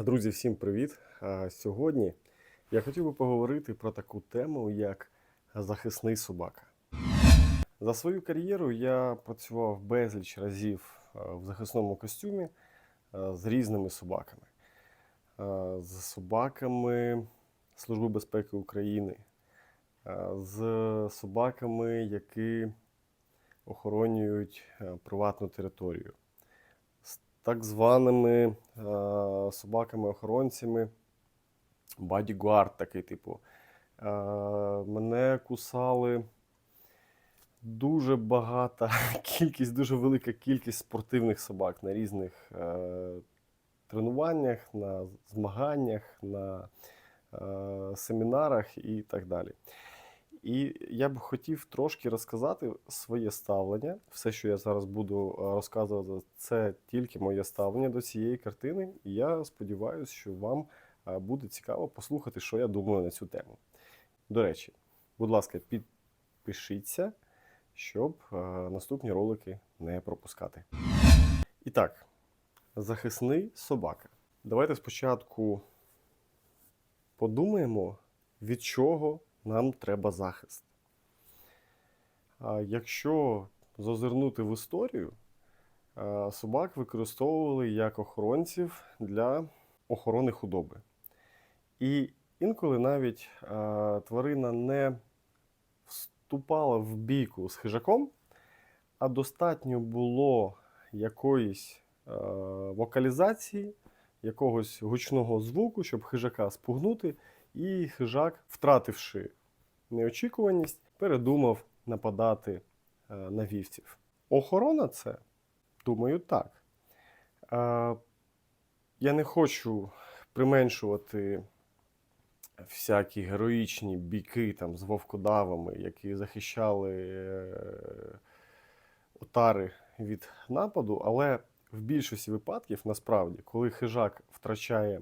Друзі, всім привіт! Сьогодні я хотів би поговорити про таку тему, як захисний собака. За свою кар'єру я працював безліч разів в захисному костюмі з різними собаками. З собаками Служби безпеки України, з собаками, які охоронюють приватну територію так званими е, собаками-охоронцями, бодігуард такий типу. Е, мене кусали дуже багата кількість, дуже велика кількість спортивних собак на різних е, тренуваннях, на змаганнях, на семінарах і так далі. І я б хотів трошки розказати своє ставлення. Все, що я зараз буду розказувати, це тільки моє ставлення до цієї картини. І я сподіваюся, що вам буде цікаво послухати, що я думаю на цю тему. До речі, будь ласка, підпишіться, щоб наступні ролики не пропускати. І так, захисний собака. Давайте спочатку подумаємо, від чого нам треба захист. А якщо зазирнути в історію, собак використовували як охоронців для охорони худоби. І інколи навіть тварина не вступала в бійку з хижаком, а достатньо було якоїсь вокалізації, якогось гучного звуку, щоб хижака спугнути, і хижак, втративши неочікуваність, передумав нападати е, на вівців. Охорона це? Думаю, так. Е, Я не хочу применшувати всякі героїчні бійки там, з вовкодавами, які захищали е, отари від нападу, але в більшості випадків, насправді, коли хижак втрачає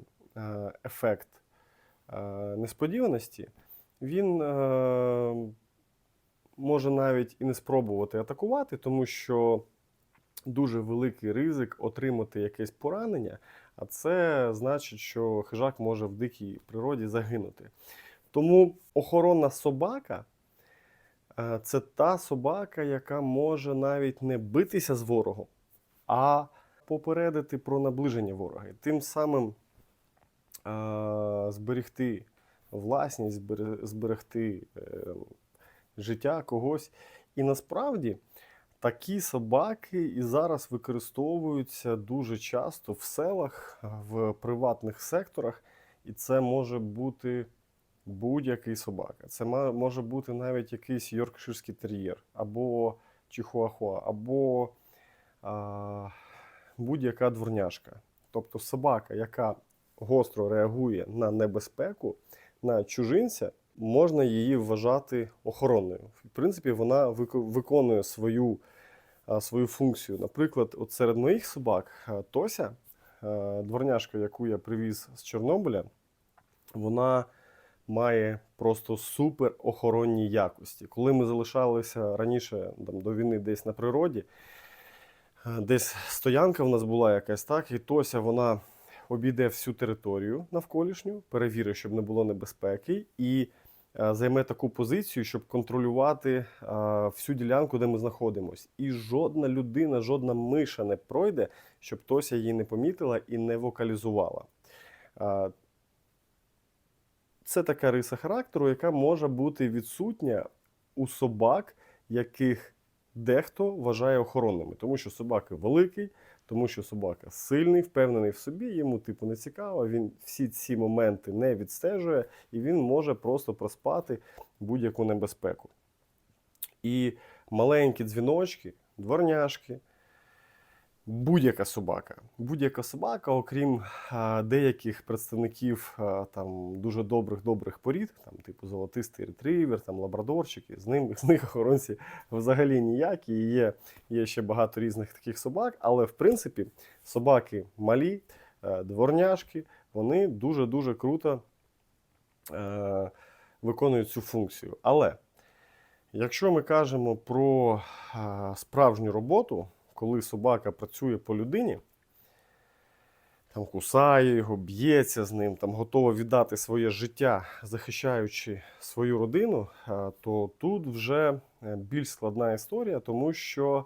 ефект несподіваності, він е, може навіть і не спробувати атакувати, тому що дуже великий ризик отримати якесь поранення, а це значить, що хижак може в дикій природі загинути. Тому охоронна собака е, це та собака, яка може навіть не битися з ворогом, а попередити про наближення ворога. Тим самим е, зберегти власність, зберегти е, життя когось. І насправді такі собаки і зараз використовуються дуже часто в селах, в приватних секторах, і це може бути будь-який собака. Це може бути навіть якийсь йоркширський тер'єр, або чихуахуа, або будь-яка дворняжка. Тобто собака, яка гостро реагує на небезпеку, на чужинця, можна її вважати охоронною. В принципі, вона виконує свою, свою функцію. Наприклад, от серед моїх собак Тося, а, дворняжка, яку я привіз з Чорнобиля, вона має просто супер охоронні якості. Коли ми залишалися раніше там, до війни десь на природі, десь стоянка в нас була якась так, і Тося вона обійде всю територію навколишню, перевірить, щоб не було небезпеки, і е, займе таку позицію, щоб контролювати е, всю ділянку, де ми знаходимося. І жодна людина, жодна миша не пройде, щоб Тося її не помітила і не вокалізувала. Е, Це така риса характеру, яка може бути відсутня у собак, яких дехто вважає охоронними, тому що собака великий, тому що собака сильний, впевнений в собі, йому типу не цікаво. Він всі ці моменти не відстежує, і він може просто проспати будь-яку небезпеку. І маленькі дзвіночки, дворняшки, будь-яка собака. Будь-яка собака, окрім а, деяких представників а, там дуже добрих добрих порід, там типу золотистий ретривер, там лабрадорчики, з ним з них охоронці взагалі ніякі. Є, є ще багато різних таких собак, але в принципі собаки малі, е, дворняшки, вони дуже дуже круто е, виконують цю функцію. Але якщо ми кажемо про е, справжню роботу, коли собака працює по людині, там кусає його, б'ється з ним, там готова віддати своє життя, захищаючи свою родину, е, то тут вже е, більш складна історія, тому що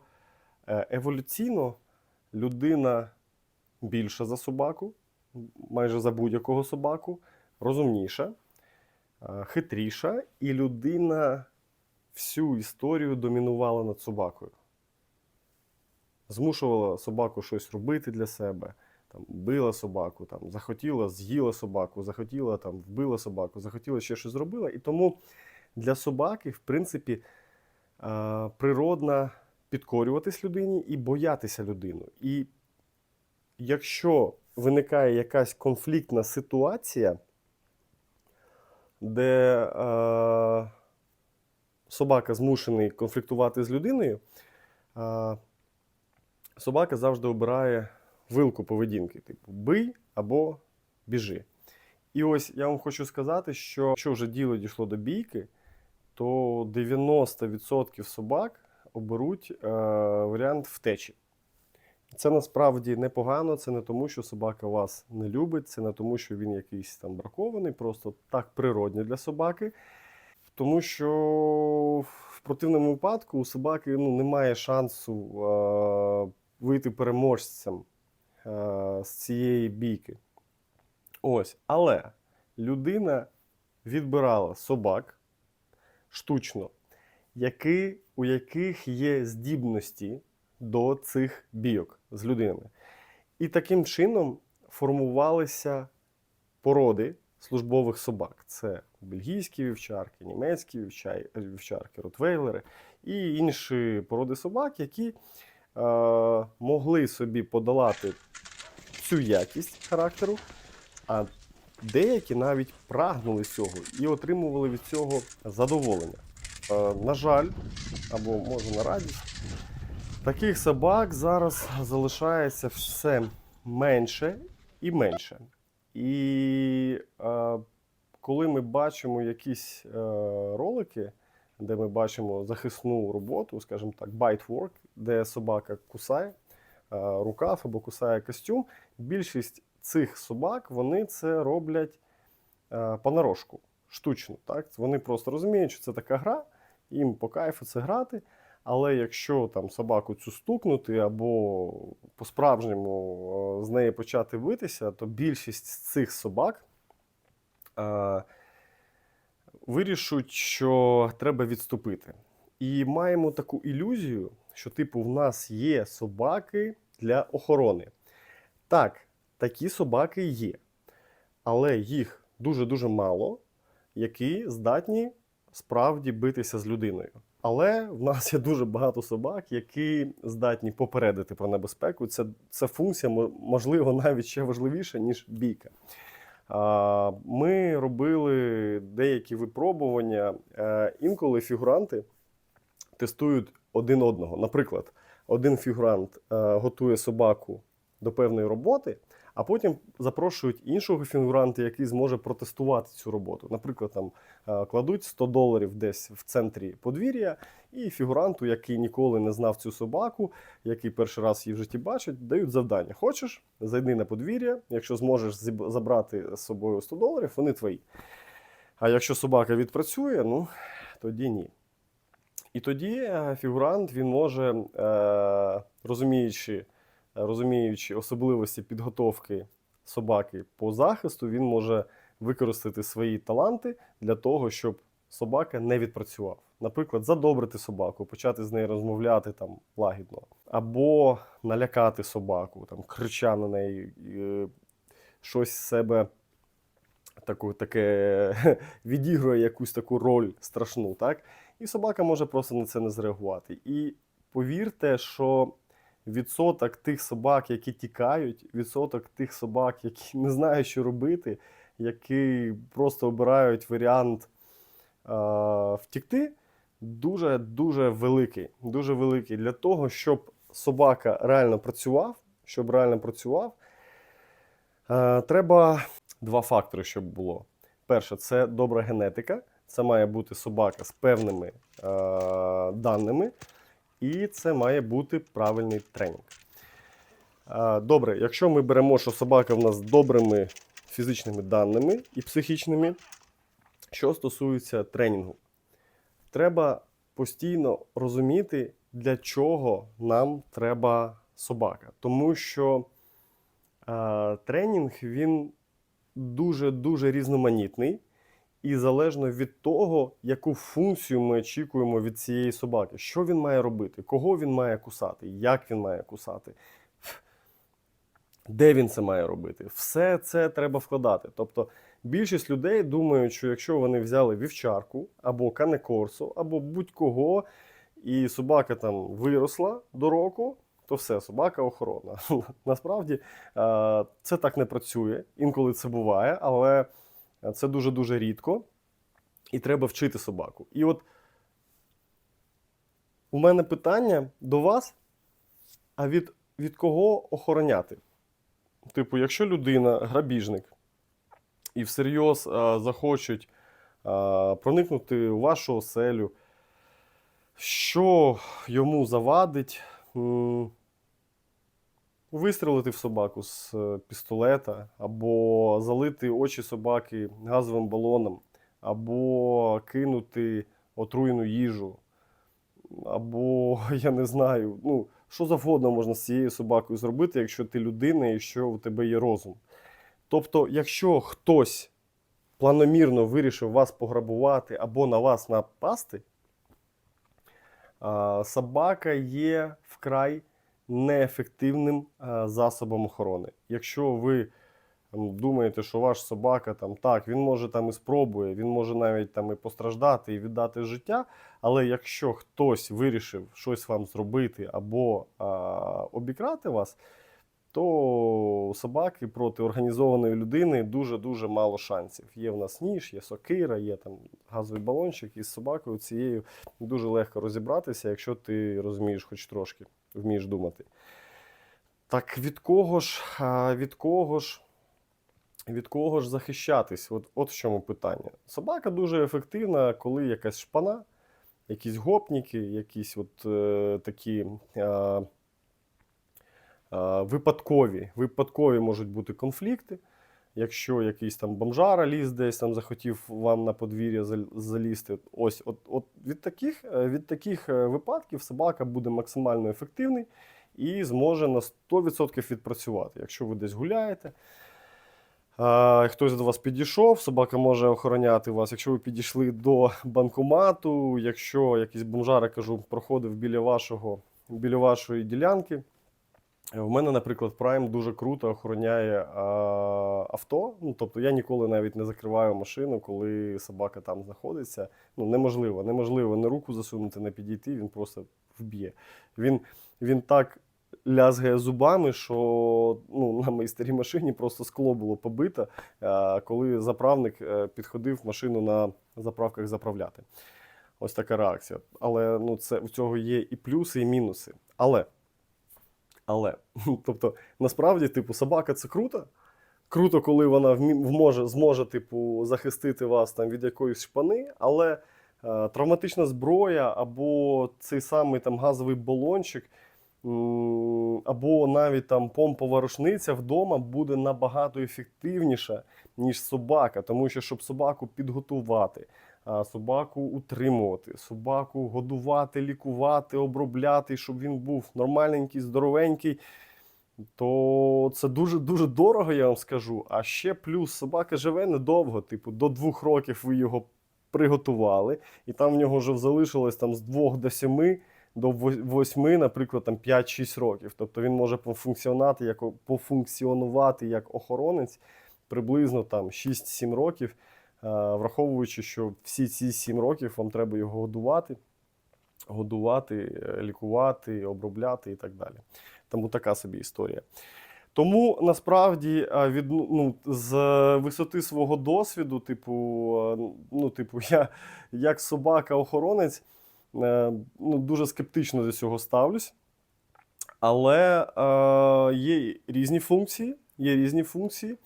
е, еволюційно людина більша за собаку, майже за будь-якого собаку, розумніша, хитріша, і людина всю історію домінувала над собакою. Змушувала собаку щось робити для себе, там, била собаку, там, захотіла, з'їла собаку, захотіла, там, вбила собаку, захотіла ще щось зробила. І тому для собаки, в принципі, природно підкорюватись людині і боятися людину. І якщо виникає якась конфліктна ситуація, де е, собака змушений конфліктувати з людиною, е, собака завжди обирає вилку поведінки, типу бий або біжи. І ось я вам хочу сказати, що якщо вже діло дійшло до бійки, то 90% собак оберуть е, варіант втечі. Це насправді непогано, це не тому, що собака вас не любить, це не тому, що він якийсь там бракований, просто так природньо для собаки. Тому що в противному випадку у собаки ну, немає шансу е, вийти переможцем е, з цієї бійки. Ось. Але людина відбирала собак штучно, які, у яких є здібності до цих бійок з людинами. І таким чином формувалися породи службових собак. Це бельгійські вівчарки, німецькі вівчарки, ротвейлери і інші породи собак, які могли собі подолати цю якість характеру, а деякі навіть прагнули цього і отримували від цього задоволення. Е, на жаль, або може на радість, таких собак зараз залишається все менше і менше. І е, коли ми бачимо якісь е, ролики, де ми бачимо захисну роботу, скажімо так, work, де собака кусає е, рукав або кусає костюм, більшість цих собак вони це роблять е, понарошку, штучно. Так? Вони просто розуміють, що це така гра, їм по кайфу це грати. Але якщо там собаку цю стукнути або по-справжньому е, з неї почати битися, то більшість з цих собак е, вирішуть, що треба відступити. І маємо таку ілюзію, що, типу, в нас є собаки для охорони. Так, такі собаки є, але їх дуже-дуже мало, які здатні справді битися з людиною. Але в нас є дуже багато собак, які здатні попередити про небезпеку. Це, це функція, можливо, навіть ще важливіша, ніж бійка. Ми робили деякі випробування. Е, Інколи фігуранти тестують один одного. Наприклад, один фігурант е, готує собаку до певної роботи, а потім запрошують іншого фігуранта, який зможе протестувати цю роботу. Наприклад, там е, кладуть 100 доларів десь в центрі подвір'я, і фігуранту, який ніколи не знав цю собаку, який перший раз її в житті бачить, дають завдання. Хочеш, зайди на подвір'я, якщо зможеш забрати з собою 100 доларів, вони твої. А якщо собака відпрацює, ну тоді ні. І тоді е, фігурант він може, е, розуміючи, розуміючи особливості підготовки собаки по захисту, він може використати свої таланти для того, щоб собака не відпрацював. Наприклад, задобрити собаку, почати з нею розмовляти там лагідно, або налякати собаку, там крича на неї, е, щось з себе таку, таке відігрує якусь таку роль страшну, так? І собака може просто на це не зреагувати. І повірте, що відсоток тих собак, які тікають, відсоток тих собак, які не знають, що робити, які просто обирають варіант е, втікти, дуже дуже великий. Дуже великий для того, щоб собака реально працював, щоб реально працював. Треба два фактори, щоб було. Перше, це добра генетика. Це має бути собака з певними е, даними, і це має бути правильний тренінг. А, Добре, якщо ми беремо, що собака в нас з добрими фізичними даними і психічними, що стосується тренінгу, треба постійно розуміти, для чого нам треба собака. Тому що а, тренінг він дуже-дуже різноманітний. І залежно від того, яку функцію ми очікуємо від цієї собаки, що він має робити, кого він має кусати, як він має кусати, де він це має робити. Все це треба вкладати. Тобто більшість людей думають, що якщо вони взяли вівчарку або канекорсу, або будь-кого, і собака там виросла до року, то все, собака охорона. Насправді це так не працює. Інколи це буває, але це дуже-дуже рідко. І треба вчити собаку. І от у мене питання до вас: а від, від кого охороняти? Типу, якщо людина грабіжник і всерйоз а, захочуть а, проникнути у вашу оселю, що йому завадить вистрелити в собаку з е, пістолета, або залити очі собаки газовим балоном, або кинути отруєну їжу, або я не знаю, ну, що завгодно можна з цією собакою зробити, якщо ти людина і якщо у тебе є розум. Тобто, якщо хтось планомірно вирішив вас пограбувати або на вас напасти, собака є вкрай неефективним засобом охорони. Якщо ви думаєте, що ваш собака там так, він може там і спробує, він може навіть там і постраждати і віддати життя. Але якщо хтось вирішив щось вам зробити або а, обікрати вас, то собаки проти організованої людини дуже-дуже мало шансів. Є в нас ніж, є сокира, є там газовий балончик, і з собакою цією дуже легко розібратися, якщо ти розумієш хоч трошки, вмієш думати. Так від кого ж, від кого ж, від кого ж захищатись? От, от в чому питання. Собака дуже ефективна, коли якась шпана, якісь гопніки, якісь от е, такі. Е, Е, Випадкові, випадкові можуть бути конфлікти. Якщо якийсь там бомжара ліз десь там захотів вам на подвір'я залізти, ось от, от від таких, е, від таких е, випадків собака буде максимально ефективний і зможе на 100% відпрацювати. Якщо ви десь гуляєте, хтось до вас підійшов, собака може охороняти вас. Якщо ви підійшли до банкомату, якщо якийсь бомжара, кажу, проходив біля вашого, біля вашої ділянки. В мене, наприклад, Prime дуже круто охороняє а, авто. Ну, тобто я ніколи навіть не закриваю машину, коли собака там знаходиться. Ну, неможливо, неможливо не руку засунути, не підійти, він просто вб'є. Він, він так лязгає зубами, що ну, на моїй старій машині просто скло було побито, а, коли заправник е, підходив машину на заправках заправляти. Ось така реакція. Але ну, це, у цього є і плюси, і мінуси. Але. Але, тобто, насправді, типу, собака це круто. Круто, коли вона вможе, зможе, типу, захистити вас там від якоїсь шпани, але е, травматична зброя або цей самий там газовий балончик, або навіть там помпова рушниця вдома буде набагато ефективніша, ніж собака. Тому що, щоб собаку підготувати, собаку утримувати, собаку годувати, лікувати, обробляти, щоб він був нормальненький, здоровенький. То це дуже дуже дорого, я вам скажу. А ще плюс собака живе недовго. Типу, до двох років ви його приготували, і там в нього вже залишилось там з двох до семи, до восьми, наприклад, там 5-6 років. Тобто він може пофункціонувати як пофункціонувати як охоронець приблизно там 6-7 років. Е, враховуючи, що всі ці 7 років вам треба його годувати, годувати, е, лікувати, обробляти і так далі. Тому така собі історія. Тому насправді е, від, ну, з висоти свого досвіду, типу, ну, типу, я як собака-охоронець ну, дуже скептично до цього ставлюсь. Але е, є різні функції, є різні функції.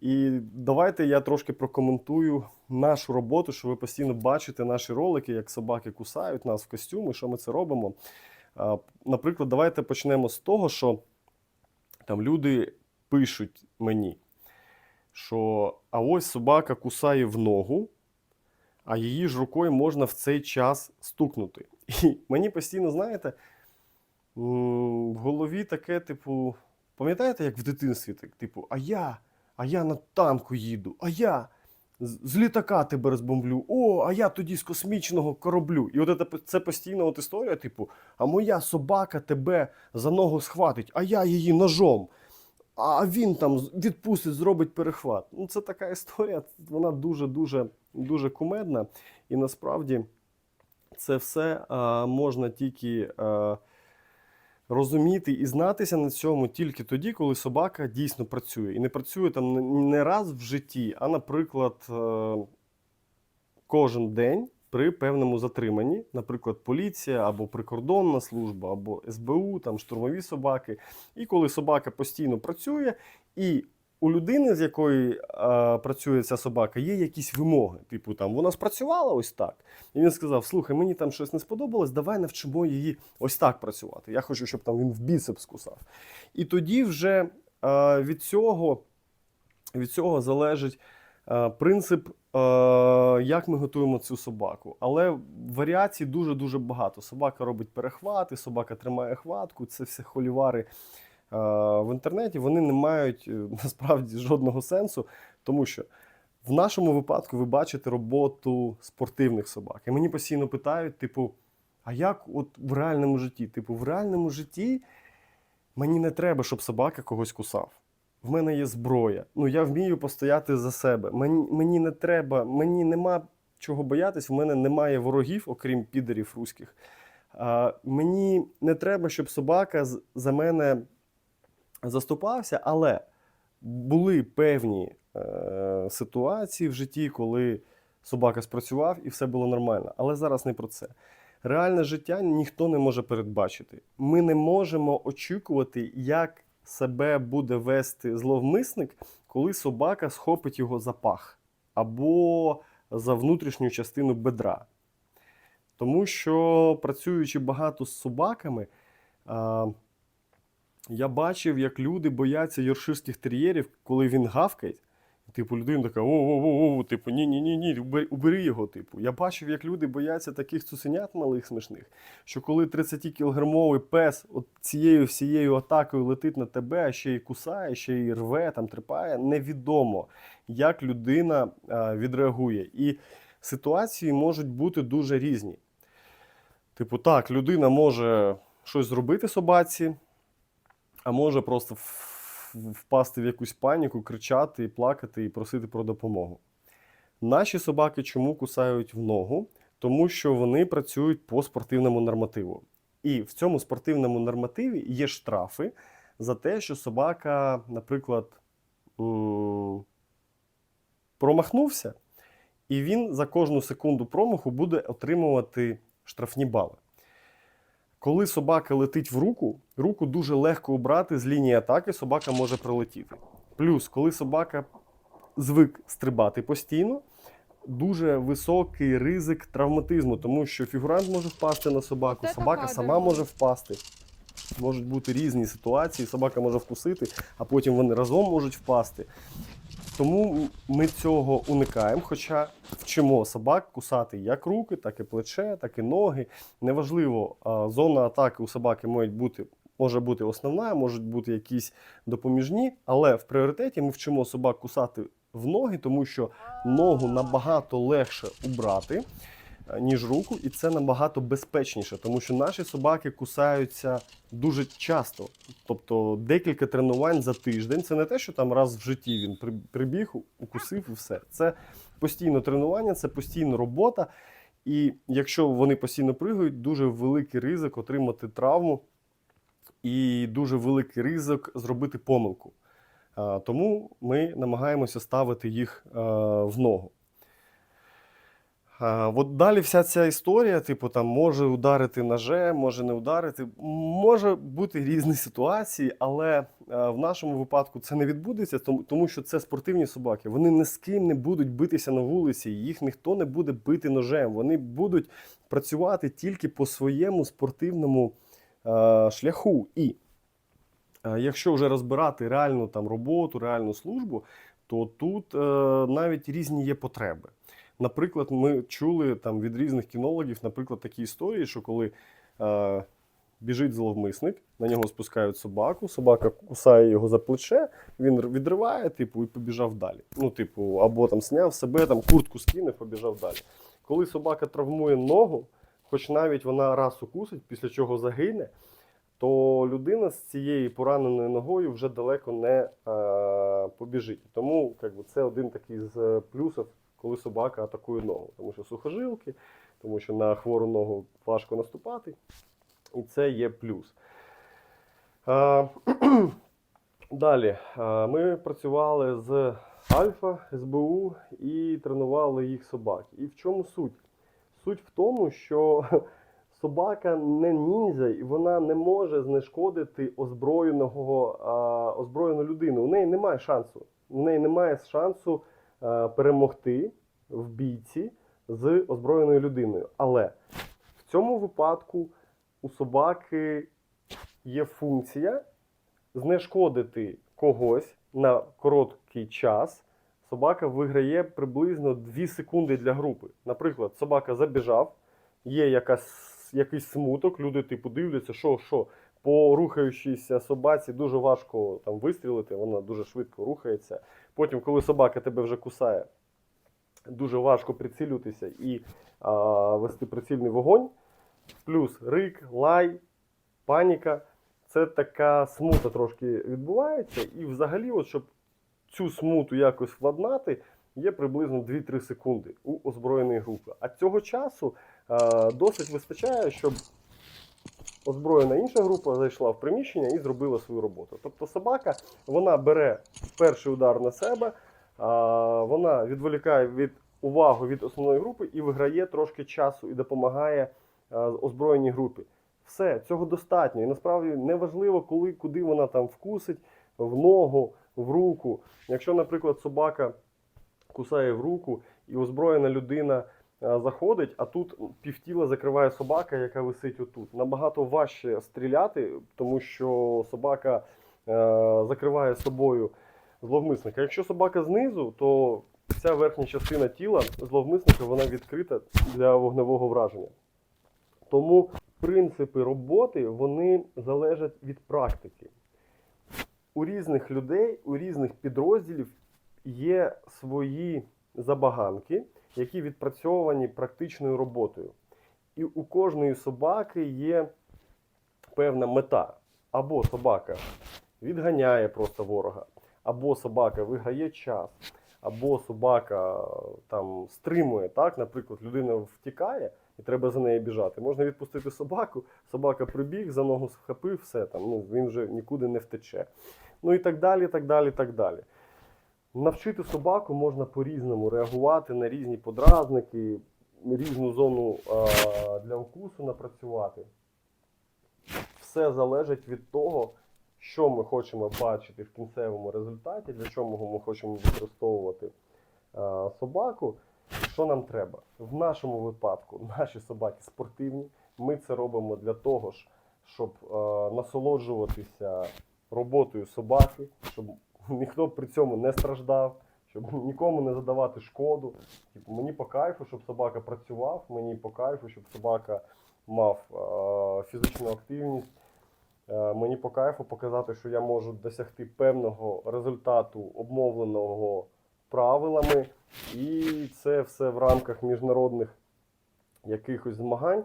І давайте я трошки прокоментую нашу роботу, що ви постійно бачите наші ролики, як собаки кусають нас в костюми, що ми це робимо. Наприклад, давайте почнемо з того, що Там люди пишуть мені, що а ось собака кусає в ногу, а її ж рукою можна в цей час стукнути. І мені постійно, знаєте, в голові таке, типу, пам'ятаєте, як в дитинстві, так, типу, а я, а я на танку їду, а я з літака тебе розбомблю, о, а я тоді з космічного кораблю. І от це, постійно от історія, типу, а моя собака тебе за ногу схватить, а я її ножом. А він там відпустить, зробить перехват. Ну, це така історія, вона дуже-дуже дуже кумедна. І насправді це все а, можна тільки а, розуміти і знатися на цьому тільки тоді, коли собака дійсно працює. І не працює там не- раз в житті, а, наприклад, е, кожен день при певному затриманні, наприклад, поліція або прикордонна служба, або СБУ, там штурмові собаки. І коли собака постійно працює, і у людини, з якої е, працює ця собака, є якісь вимоги. Типу, там вона спрацювала ось так. І він сказав: Слухай, мені там щось не сподобалось, давай навчимо її ось так працювати. Я хочу, щоб там він в біцепс кусав. І тоді вже е, від цього, від цього залежить е, принцип, е, як ми готуємо цю собаку. Але варіацій дуже-дуже багато. Собака робить перехвати, собака тримає хватку. Це все холівари в інтернеті. Вони не мають е, насправді жодного сенсу, тому що. В нашому випадку ви бачите роботу спортивних собак. І мені постійно питають, типу, а як от в реальному житті? Типу, в реальному житті мені не треба, щоб собака когось кусав. В мене є зброя. Ну, я вмію постояти за себе. Мені, мені не треба, мені нема чого боятись, в мене немає ворогів, окрім підерів руських. А, мені не треба, щоб собака за мене заступався, але були певні е, ситуації в житті, коли собака спрацював і все було нормально. Але зараз не про це. Реальне життя ніхто не може передбачити. Ми не можемо очікувати, як себе буде вести зловмисник, коли собака схопить його за пах або за внутрішню частину бедра. Тому що працюючи багато з собаками, я бачив, як люди бояться йорширських тер'єрів, коли він гавкає. Типу, людина така, о-о-о, типу, ні-ні-ні, ні, убери, його. Типу. Я бачив, як люди бояться таких цуценят малих смішних, що коли 30-кілограмовий пес от цією всією атакою летить на тебе, а ще й кусає, ще й рве, там трипає, невідомо, як людина а, відреагує. І ситуації можуть бути дуже різні. Типу, так, людина може щось зробити собаці, а може просто впасти в якусь паніку, кричати, плакати і просити про допомогу. Наші собаки чому кусають в ногу? Тому що вони працюють по спортивному нормативу. І в цьому спортивному нормативі є штрафи за те, що собака, наприклад, промахнувся, і він за кожну секунду промаху буде отримувати штрафні бали. Коли собака летить в руку, руку дуже легко убрати з лінії атаки, собака може пролетіти. Плюс, коли собака звик стрибати постійно, дуже високий ризик травматизму, тому що фігурант може впасти на собаку, собака сама може впасти. Можуть бути різні ситуації, собака може вкусити, а потім вони разом можуть впасти. Тому ми цього уникаємо, хоча вчимо собак кусати як руки, так і плече, так і ноги. Неважливо, зона атаки у собаки може бути, може бути основна, можуть бути якісь допоміжні, але в пріоритеті ми вчимо собак кусати в ноги, тому що ногу набагато легше убрати, ніж руку, і це набагато безпечніше, тому що наші собаки кусаються дуже часто. Тобто декілька тренувань за тиждень. Це не те, що там раз в житті він прибіг, укусив і все. Це постійно тренування, це постійно робота. І якщо вони постійно пригають, дуже великий ризик отримати травму і дуже великий ризик зробити помилку. Тому ми намагаємося ставити їх е, в ногу. От далі вся ця історія, типу, там може ударити ножем, може не ударити. Може бути різні ситуації, але е, в нашому випадку це не відбудеться, тому, що це спортивні собаки. Вони ні з ким не будуть битися на вулиці, їх ніхто не буде бити ножем. Вони будуть працювати тільки по своєму спортивному е, шляху. І Е, Якщо вже розбирати реальну там роботу, реальну службу, то тут навіть різні є потреби. Наприклад, ми чули там від різних кінологів, наприклад, такі історії, що коли е, біжить зловмисник, на нього спускають собаку, собака кусає його за плече, він відриває, типу, і побіжав далі. Ну, типу, або там сняв себе, там куртку скинув, побіжав далі. Коли собака травмує ногу, хоч навіть вона раз укусить, після чого загине, то людина з цією пораненою ногою вже далеко не е, побіжить. Тому как би, це один такий з е, плюсів, коли собака атакує ногу. Тому що сухожилки, тому що на хвору ногу важко наступати. І це є плюс. Е, далі ми працювали з Альфа, СБУ і тренували їх собак. І в чому суть? Суть в тому, що собака не ніндзя, і вона не може знешкодити озброєного, а, озброєну людину. У неї немає шансу. У неї немає шансу а, перемогти в бійці з озброєною людиною. Але в цьому випадку у собаки є функція знешкодити когось на короткий час. Собака виграє приблизно 2 секунди для групи. Наприклад, собака забіжав, є якась, якийсь смуток, люди типу дивляться, що, що по рухаючійся собаці дуже важко там вистрілити, вона дуже швидко рухається. Потім, коли собака тебе вже кусає, дуже важко прицілюватися і а, вести прицільний вогонь. Плюс рик, лай, паніка. Це така смута трошки відбувається. І взагалі, от, щоб цю смуту якось владнати, є приблизно 2-3 секунди у озброєної групи. А цього часу е, досить вистачає, щоб озброєна інша група зайшла в приміщення і зробила свою роботу. Тобто собака вона бере перший удар на себе, вона відволікає від увагу від основної групи і виграє трошки часу і допомагає озброєній групі. Все, цього достатньо. І насправді не важливо, коли, куди вона там вкусить, в ногу, в руку. Якщо, наприклад, собака кусає в руку і озброєна людина заходить, а тут півтіла закриває собака, яка висить отут. Набагато важче стріляти, тому що собака е, закриває собою зловмисника. Якщо собака знизу, то ця верхня частина тіла зловмисника вона відкрита для вогневого враження. Тому принципи роботи вони залежать від практики. У різних людей, у різних підрозділів є свої забаганки, які відпрацьовані практичною роботою. І у кожної собаки є певна мета. Або собака відганяє просто ворога, або собака виграє час, або собака там стримує. Так? Наприклад, людина втікає і треба за нею біжати. Можна відпустити собаку, собака прибіг, за ногу схопив, все там, ну, він вже нікуди не втече. Ну і так далі, так далі, так далі. Навчити собаку можна по-різному реагувати на різні подразники, різну зону для укусу напрацювати. Все залежить від того, що ми хочемо бачити в кінцевому результаті, для чого ми хочемо використовувати собаку, що нам треба. В нашому випадку наші собаки спортивні. Ми це робимо для того, щоб насолоджуватися роботою собаки, щоб ніхто при цьому не страждав, щоб нікому не задавати шкоду. Типу, мені по кайфу, щоб собака працював, мені по кайфу, щоб собака мав е, фізичну активність. Е, мені по кайфу показати, що я можу досягти певного результату, обмовленого правилами, і це все в рамках міжнародних якихось змагань.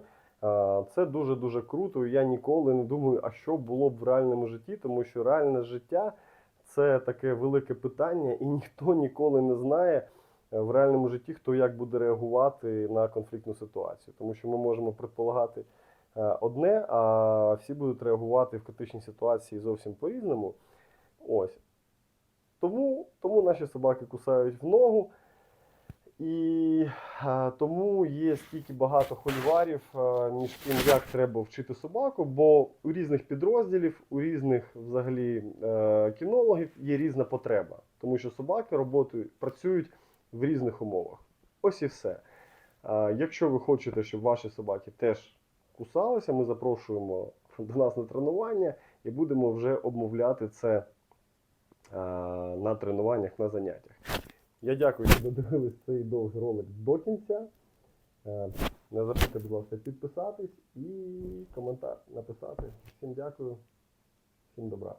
Це дуже-дуже круто. Я ніколи не думаю, а що було б в реальному житті, тому що реальне життя це таке велике питання, і ніхто ніколи не знає е, в реальному житті, хто як буде реагувати на конфліктну ситуацію. Тому що ми можемо предполагати е, одне, а всі будуть реагувати в критичній ситуації зовсім по-різному. Ось. Тому, тому наші собаки кусають в ногу. І а, тому є стільки багато хольварів а, між тим, як треба вчити собаку, бо у різних підрозділів, у різних взагалі е, кінологів є різна потреба, тому що собаки роботають, працюють в різних умовах. Ось і все. Якщо ви хочете, щоб ваші собаки теж кусалися, ми запрошуємо до нас на тренування. і будемо вже обмовляти це е, на тренуваннях, на заняттях. Я дякую, що додивились цей довгий ролик до кінця. Е, Не забудьте, будь ласка, підписатись і коментар написати. Всім дякую, всім добра.